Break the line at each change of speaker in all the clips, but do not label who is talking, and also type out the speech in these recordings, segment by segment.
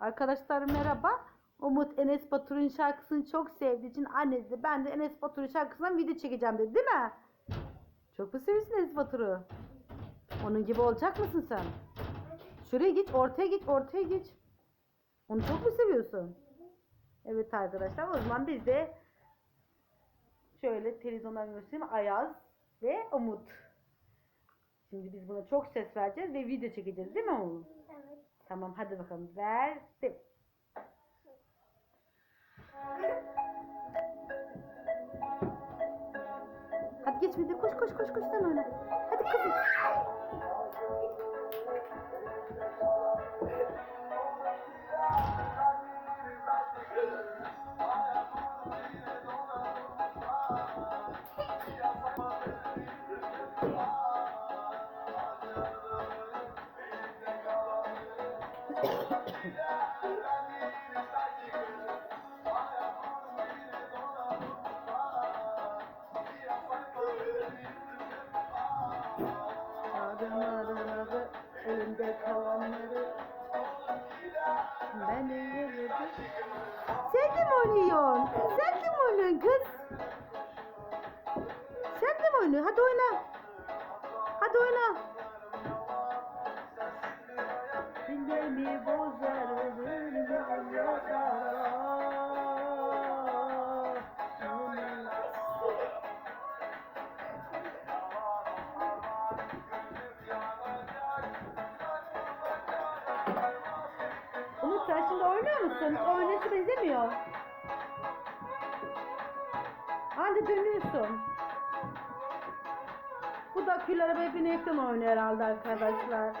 Arkadaşlar merhaba. Umut Enes Batur'un şarkısını çok sevdiği için annesi ben de Enes Batur'un şarkısından video çekeceğim dedi değil mi? Çok mu seviyorsun Enes Batur'u? Onun gibi olacak mısın sen? Şuraya git, ortaya git, ortaya git. Onu çok mu seviyorsun? Evet arkadaşlar o zaman biz de şöyle televizyondan göstereyim. Ayaz ve Umut. Şimdi biz buna çok ses vereceğiz ve video çekeceğiz değil mi oğlum? Tamam hadi bakalım verdim. Hadi geç de koş koş koş koş sen oyna. Hadi kızım. Adım adım adı elimde. Sen mi oynuyorsun? Sen mi oynuyorsun kız? Sen mi oynuyorsun? Hadi oyna. Hadi oyna. Dillerimi bozar sen şimdi oynuyor musun? Oynayışı benzemiyor. Hadi dönüyorsun. Bu da kül arabaya binekten oynuyor herhalde arkadaşlar.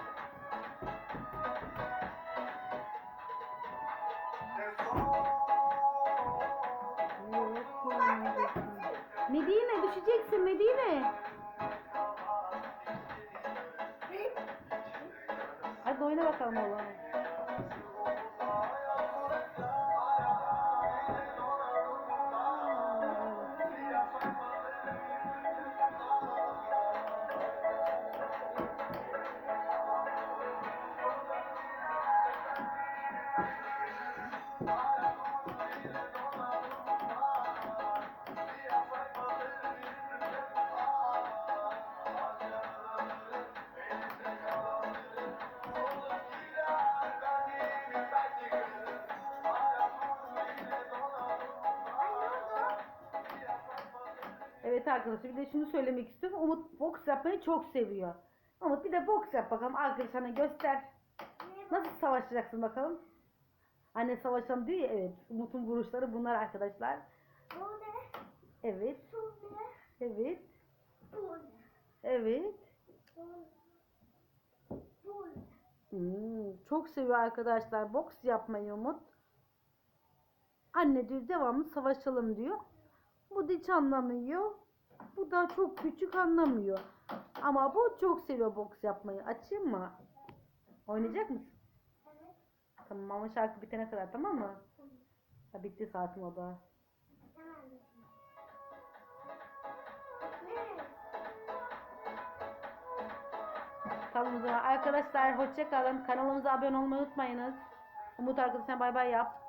Medine düşeceksin Medine. Hadi oyna bakalım oğlum. Evet arkadaşlar bir de şunu söylemek istiyorum. Umut boks yapmayı çok seviyor. Umut bir de boks yap bakalım arkadaşlarına göster. Nasıl savaşacaksın bakalım? Anne savaşalım diyor ya evet. Umut'un vuruşları bunlar arkadaşlar.
Bu ne?
Evet.
Bu ne?
Evet.
Bu ne?
Evet.
Bu ne? Bu ne?
Hmm, çok seviyor arkadaşlar boks yapmayı Umut. Anne diyor devamlı savaşalım diyor. Bu da hiç anlamıyor. Bu da çok küçük anlamıyor. Ama bu çok seviyor boks yapmayı. Açayım mı? Oynayacak mısın?
Evet.
Tamam ama şarkı bitene kadar tamam mı?
Tamam.
Ha, bitti saatim o da.
Tamam.
Tamam o zaman arkadaşlar hoşça kalın. Kanalımıza abone olmayı unutmayınız. Umut arkadaşlar bay bay yap.